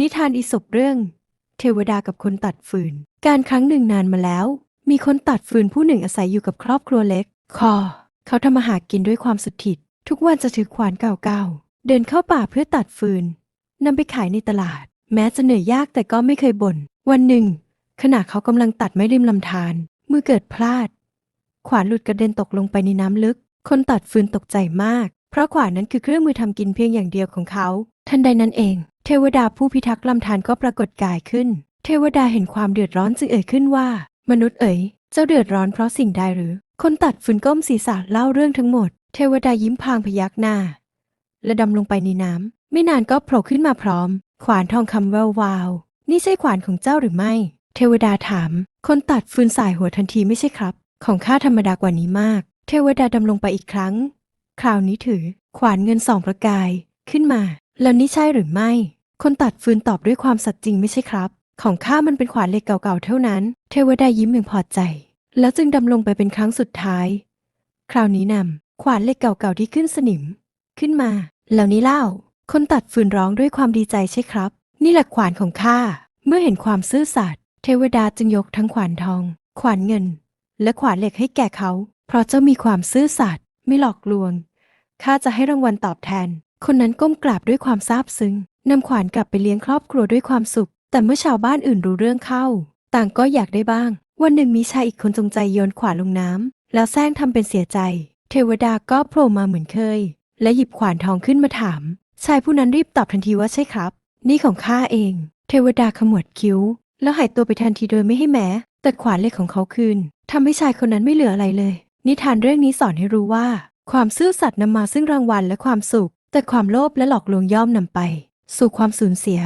นิทานอีสปเรื่อง เทวดากับคนตัดฟืน การครั้งหนึ่งนานมาแล้ว มีคนตัดฟืนผู้หนึ่งอาศัยอยู่กับครอบครัวเล็ก คอ เขาทำมาหากินด้วยความสุดถิด ทุกวันจะถือขวานเก่าๆ เดินเข้าป่าเพื่อตัดฟืนนำไปขายในตลาด แม้จะเหนื่อยยากแต่ก็ไม่เคยบ่น วันหนึ่ง ขณะเขากำลังตัดไม้ริมลำธารมือเกิดพลาด ขวานหลุดกระเด็นตกลงไปในน้ำลึก คนตัดฟืนตกใจมาก เพราะขวานนั้นคือเครื่องมือทำกินเพียงอย่างเดียวของเขา ทันใดนั้นเอง เทวดาผู้พิทักษ์ลำธารก็ปรากฏกายขึ้น เทวดาเห็นความเดือดร้อนจึงเอ่ยขึ้นว่า มนุษย์เอ๋ย เจ้าเดือดร้อนเพราะสิ่งใดหรือ คนตัดฟืนก้มศีรษะเล่าเรื่องทั้งหมด เทวดายิ้มพางพยักหน้า และดำลงไปในน้ำ ไม่นานก็โผล่ขึ้นมาพร้อม ขวานทองคำแวววาว นี่ใช่ขวานของเจ้าหรือไม่ เทวดาถาม คนตัดฟืนสายหัวทันทีไม่ใช่ครับ ของข้าธรรมดากว่านี้มาก เทวดาดำลงไปอีกครั้ง คราวนี้ถือ ขวานเงินสองประกายขึ้นมา แล้วนี่ใช่หรือไม่ คนตัดฟืนตอบด้วยความสัตย์จริงไม่ใช่ครับ ของข้ามันเป็นขวานเหล็กเก่าๆเท่านั้น เทวดายิ้มอย่างพอใจ แล้วจึงดำลงไปเป็นครั้งสุดท้าย คราวนี้นำขวานเหล็กเก่าๆที่ขึ้นสนิม ขึ้นมา แล้วนี้เล่า คนตัดฟืนร้องด้วยความดีใจใช่ครับ นี่แหละขวานของข้า เมื่อเห็นความซื่อสัตย์เทวดาจึงยกทั้งขวานทอง ขวานเงิน และขวานเหล็กให้แก่เขา เพราะเจ้ามีความซื่อสัตย์ไม่หลอกลวงข้าจะให้รางวัลตอบแทน คนนั้นก้มกราบด้วยความซาบซึ้งนำขวานกลับไปเลี้ยงครอบครัวด้วยความสุข แต่เมื่อชาวบ้านอื่นรู้เรื่องเข้า ต่างก็อยากได้บ้าง วันหนึ่งมีชายอีกคนจงใจโยนขวานลงน้ำแล้วแซงทำเป็นเสียใจ เทวดาก็โผล่มาเหมือนเคย และหยิบขวานทองขึ้นมาถาม ชายผู้นั้นรีบตอบทันทีว่าใช่ครับ นี่ของข้าเอง เทวดาขมวดคิ้ว แล้วหายตัวไปทันทีโดยไม่ให้แม้แต่ขวานเล็กของเขาคืนทำให้ชายคนนั้นไม่เหลืออะไรเลย นิทานเรื่องนี้สอนให้รู้ว่า ความซื่อสัตย์นำมาซึ่งรางวัลและความสุข แต่ความโลภและหลอกลวงย่อมนำไป สู่ความสูญเสีย